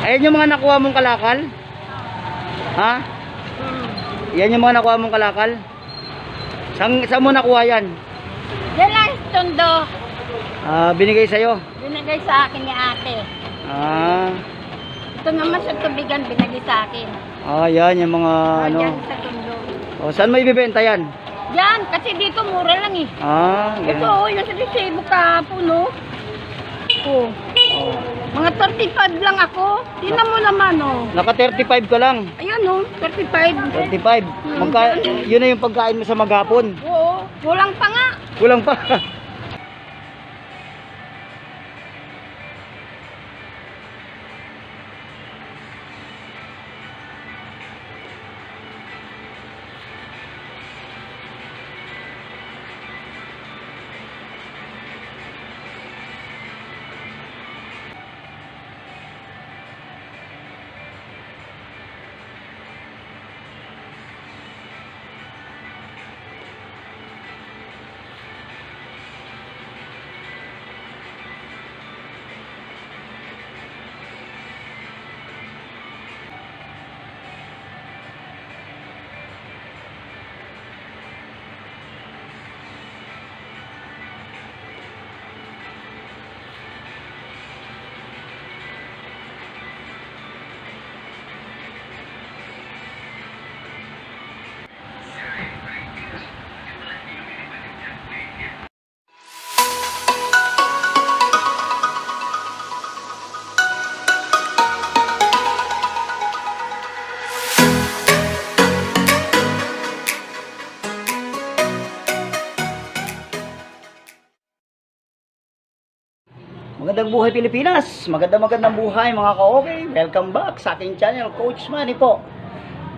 Ayan yung mga nakuha mong kalakal? Ha? Hmm. Yan yung mga nakuha mong kalakal? Saan, saan mo nakuha yan? Yan lang tondo. Ah, binigay sa'yo? Binigay sa akin ni ate. Ah, Ito naman sa tubigan binigay sa akin. ah yan yung mga Ah, ano. Diyan sa tondo. O, saan mo ibibenta yan? Yan, kasi dito mura lang eh. Ah, Ito, ganun. oh, yung sa resibo kahapon, no? Oh. Oh. Mga 35 lang ako. Tingnan mo naman, oh. Naka 35 ka lang. Ayan, oh, 35. 35. Magka, yun na yung pagkain mo sa maghapon. Oo, kulang pa nga. Kulang pa. Magandang buhay Pilipinas! Magandang magandang buhay mga ka-okay! Welcome back sa aking channel, Coach Manny po.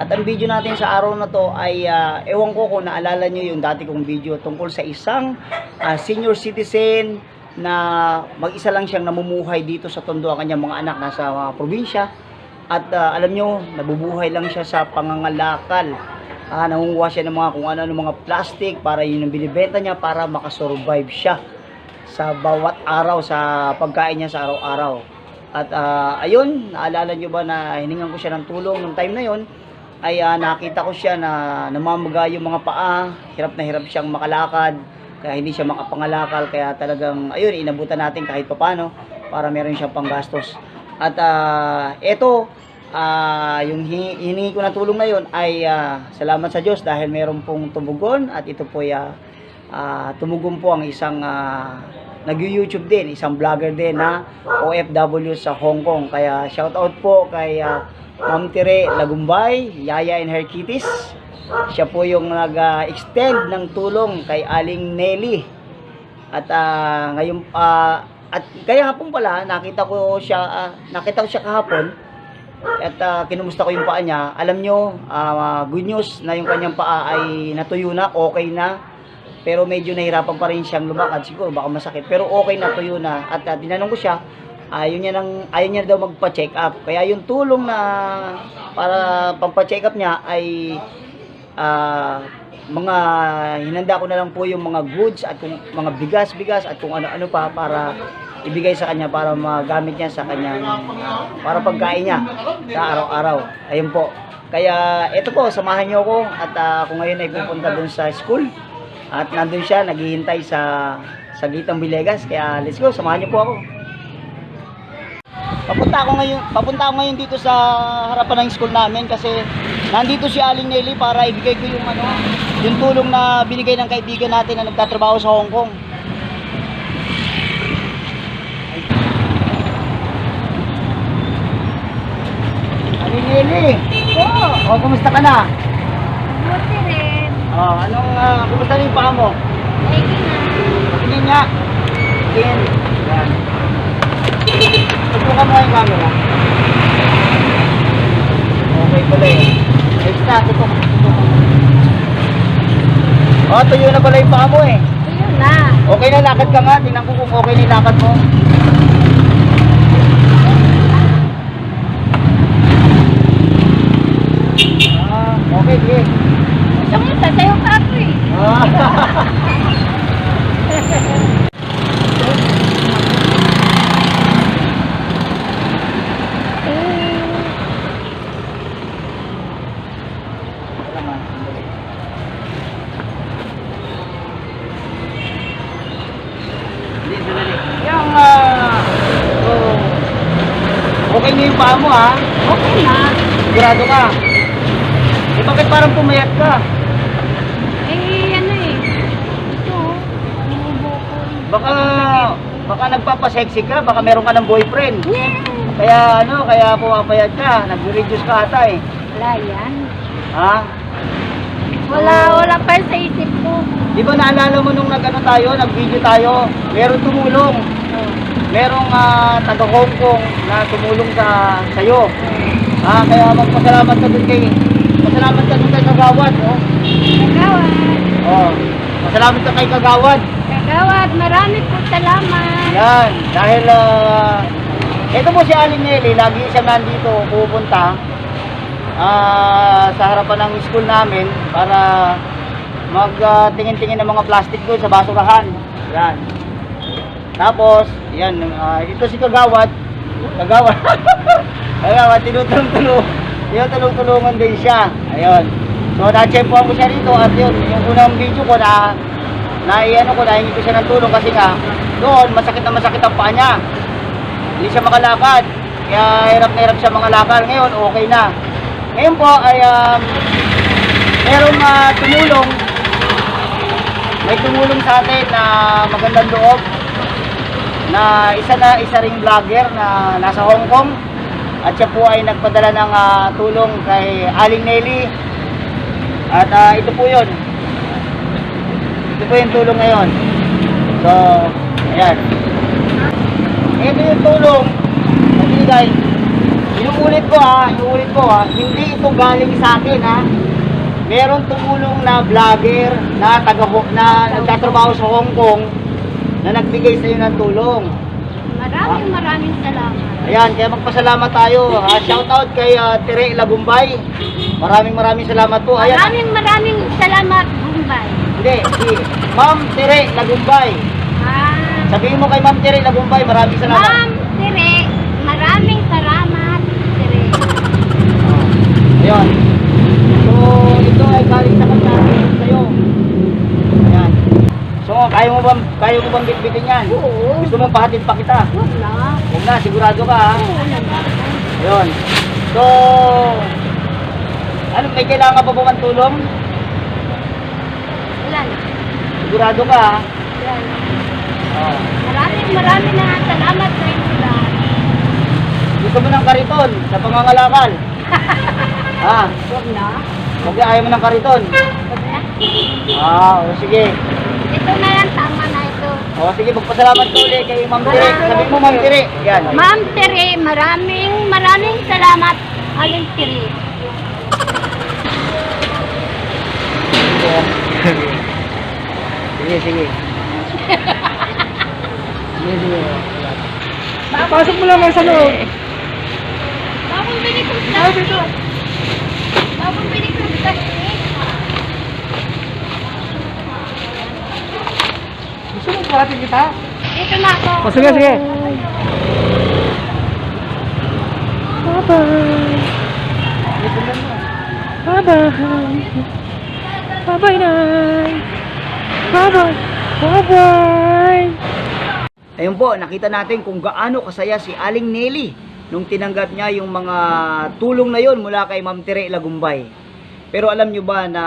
At ang video natin sa araw na to ay ah, ewan ko kung naalala nyo yung dati kong video tungkol sa isang ah, senior citizen na mag-isa lang siyang namumuhay dito sa Tondo ang kanyang mga anak nasa ah, probinsya. At ah, alam nyo, nabubuhay lang siya sa pangangalakal. Ah, nangunguha siya ng mga kung ano-ano mga plastic para yun ang binibenta niya para makasurvive siya sa bawat araw sa pagkain niya sa araw-araw. At ah, ayun, naalala nyo ba na hiningan ko siya ng tulong nung time na yon ay ah, nakita ko siya na namamaga yung mga paa, hirap na hirap siyang makalakad, kaya hindi siya makapangalakal, kaya talagang ayun, inabutan natin kahit papano para meron siyang panggastos. At ah, eto, ah, yung hi- hiningi ko na tulong na yon ay ah, salamat sa Diyos dahil meron pong tumugon at ito po ay ah, ah, tumugon po ang isang ah, nag-YouTube din, isang vlogger din na OFW sa Hong Kong. Kaya shout out po kay ah, Ma'am Tere Lagumbay, Yaya and her kitties. Siya po yung nag-extend ng tulong kay Aling Nelly. At ah, ngayon ah, at kaya hapon pala nakita ko siya ah, nakita ko siya kahapon at ah, kinumusta ko yung paa niya. Alam nyo, ah, good news na yung kanyang paa ay natuyo na, okay na. Pero medyo nahirapan pa rin siyang lumakad. Siguro baka masakit. Pero okay na, tuyo na. At uh, tinanong ko siya, ayaw niya, nang, ayaw niya daw magpa-check up. Kaya yung tulong na para pampa-check up niya ay ah, mga hinanda ko na lang po yung mga goods at kung mga bigas-bigas at kung ano-ano pa para ibigay sa kanya para magamit niya sa kanyang para pagkain niya sa araw-araw. Ayun po. Kaya ito po, samahan niyo ako at ah, ako ngayon ay pupunta dun sa school at nandun siya, naghihintay sa sa Gitang Bilegas. Kaya let's go, samahan niyo po ako. Papunta ako ngayon, papunta ako ngayon dito sa harapan ng school namin kasi nandito si Aling Nelly para ibigay ko yung ano, yung tulong na binigay ng kaibigan natin na nagtatrabaho sa Hong Kong. Aling Nelly, Oo, oh, kumusta ka na? buti rin. Oh, anong, uh, kumusta na yung paa mo? Ready na. Tingin nga. Tingin. Yan. Tutukan mo yung camera. Okay pala eh. Extra, tutok. Tutok. Oh, tuyo na pala yung paa mo eh. Ayun na. Okay na, lakad ka nga. Tingnan ko kung okay na yung lakad mo. Ah, okay, sige. Gusto mo, tatayo ka ako eh. Ah. Eh, Okay na yung paa mo ha? Okay na. Sigurado ka? Eh bakit parang pumayat ka? Eh, ano eh. Ito, bumubukol. Baka, baka nagpapasexy ka, baka meron ka ng boyfriend. Yeah. Kaya ano, kaya pumapayat ka, nag-reduce ka ata eh. Wala yan. Ha? Wala, wala pa sa isip ko. Di ba naalala mo nung nag-ano tayo, nag-video tayo, meron tumulong. Merong ah, taga Hong Kong na tumulong sa sa'yo. Ah, kaya magpasalamat ka dun kay, pasalamat ka dun kay Kagawad. Oh. Kagawad. oh. Pasalamat ka kay Kagawad. Kagawad, marami po salamat. Yan, dahil ah, ito po si Aling Nelly, lagi siya nandito, pupunta ah, sa harapan ng school namin para magtingin-tingin ng mga plastic doon sa basurahan. Yan. Tapos, yan, ah, ito si Kagawad. Kagawad. Kagawad, tinutulong-tulong. Tinutulong-tulungan din siya. Ayun. So, na-chempoan ko siya rito at yun, yung unang video ko na na ano ko, nahingi ko siya ng tulong kasi nga, doon, masakit na masakit ang paa niya. Hindi siya makalakad. Kaya hirap na hirap siya mga lakad. Ngayon, okay na. Ngayon po ay um, merong ah, tumulong. May tumulong sa atin na magandang loob na isa na isa ring vlogger na nasa Hong Kong. At siya po ay nagpadala ng ah, tulong kay Aling Nelly. At ah, ito po yun. Ito po yung tulong ngayon. So ayan. Ito yung tulong. Na binigay inuulit ko ha inuulit ko ha hindi ito galing sa akin ha meron tumulong na vlogger na taga na nagtatrabaho sa Hong Kong na nagbigay sa iyo ng tulong Maraming maraming salamat. Ayan, kaya magpasalamat tayo. Ha? Shout out kay ah, Tere Lagumbay. Maraming maraming salamat po. Ayan. Maraming maraming salamat, Bombay. Hindi, si Ma'am Tere Lagumbay. Ah, Sabihin mo kay Ma'am Tere Lagumbay, maraming salamat. Ma'am Tere, maraming salamat, Tere. Ayun. So, ito ay galing sa kanya. So, kaya mo bang, kaya mo bang bitbitin yan? Oo. Gusto mong pahatid pa kita? Huwag na. Huwag na, sigurado ka ha. Oo naman. Ayun. So, ano, may kailangan pa ba tulong? Wala na. Sigurado ka ha. Wala na. Oh. Maraming maraming na salamat sa inyo. Gusto mo ng kariton sa pangangalakal? ha? Huwag na. Huwag na, ayaw mo ng kariton? Huwag na. Ah, o sige. Ito na yan, tama na ito. O sige, magpasalamat ka ulit kay Ma'am Tere. Sabi mo Ma'am Tere. Yan. Ma'am Tere, maraming maraming salamat, Aling Tere. Sige, sige. Sige, sige. Pasok mo lang sa loob. Babang bili ko sa Babang bili ko sa Gusto mo parating kita? Ito na ako. O, sige, sige. Bye-bye. Bye-bye. Bye-bye, Nay. Bye-bye. Bye-bye. Ayun po, nakita natin kung gaano kasaya si Aling Nelly nung tinanggap niya yung mga tulong na yon mula kay Ma'am Tere Lagumbay. Pero alam nyo ba na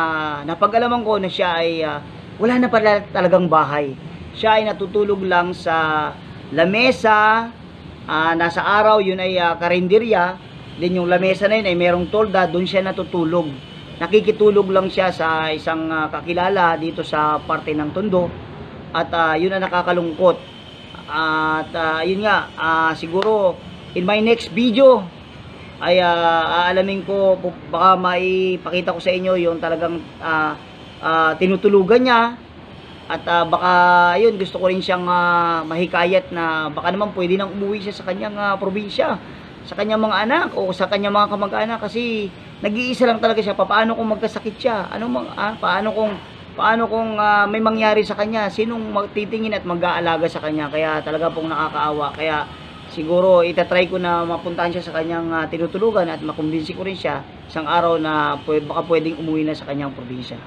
napag-alaman ko na siya ay ah, wala na pala talagang bahay. Siya ay natutulog lang sa lamesa, ah, nasa araw yun ay uh, karinderya, din yung lamesa na yun ay merong tolda, doon siya natutulog. Nakikitulog lang siya sa isang ah, kakilala dito sa parte ng Tondo at ah, yun ang nakakalungkot. At ah, yun nga, ah, siguro in my next video ay ah, aalamin ko baka maipakita ko sa inyo yung talagang ah, ah, tinutulugan niya at ah, baka yun gusto ko rin siyang ah, mahikayat na baka naman pwede nang umuwi siya sa kanyang ah, probinsya. Sa kanyang mga anak o sa kanyang mga kamag-anak kasi nag-iisa lang talaga siya. Paano kung magkasakit siya? Ano mang ah, paano kung paano kung ah, may mangyari sa kanya? Sinong magtitingin at mag-aalaga sa kanya? Kaya talaga pong nakakaawa. Kaya siguro itatry ko na mapuntahan siya sa kanyang ah, tinutulugan at makumbinsi ko rin siya isang araw na pwe- baka pwedeng umuwi na sa kanyang probinsya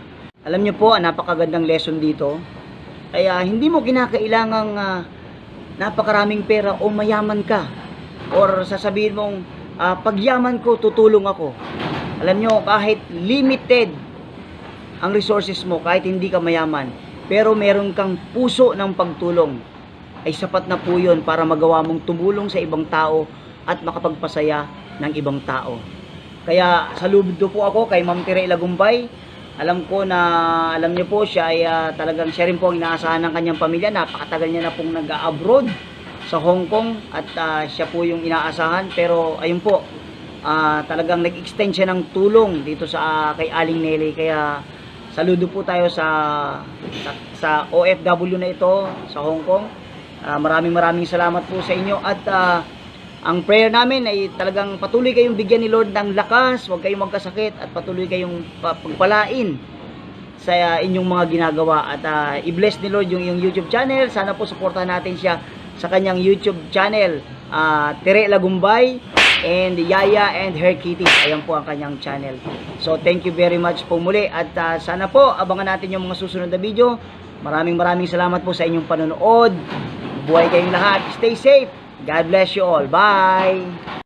alam niyo po, ang napakagandang lesson dito. Kaya hindi mo kinakailangang ah, napakaraming pera o mayaman ka or sasabihin mong ah, pagyaman ko tutulong ako. Alam nyo, kahit limited ang resources mo, kahit hindi ka mayaman, pero meron kang puso ng pagtulong, ay sapat na po yun para magawa mong tumulong sa ibang tao at makapagpasaya ng ibang tao. Kaya saludo po ako kay Ma'am Tere Lagumbay. Alam ko na, alam niyo po, siya ay ah, talagang siya rin po ang inaasahan ng kanyang pamilya. Napakatagal niya na pong nag-abroad sa Hong Kong at ah, siya po yung inaasahan. Pero ayun po, ah, talagang nag-extend siya ng tulong dito sa ah, kay Aling Nelly. Kaya saludo po tayo sa, sa, sa OFW na ito sa Hong Kong. Ah, maraming maraming salamat po sa inyo at ah, ang prayer namin ay talagang patuloy kayong bigyan ni Lord ng lakas, huwag kayong magkasakit at patuloy kayong pa- pagpalain sa inyong mga ginagawa at uh, i-bless ni Lord yung iyong YouTube channel. Sana po suportahan natin siya sa kanyang YouTube channel. Uh, Tere Lagumbay and Yaya and Her Kitty. Ayan po ang kanyang channel. So thank you very much po muli at uh, sana po abangan natin yung mga susunod na video. Maraming maraming salamat po sa inyong panonood. Buhay kayong lahat. Stay safe. God bless you all. Bye!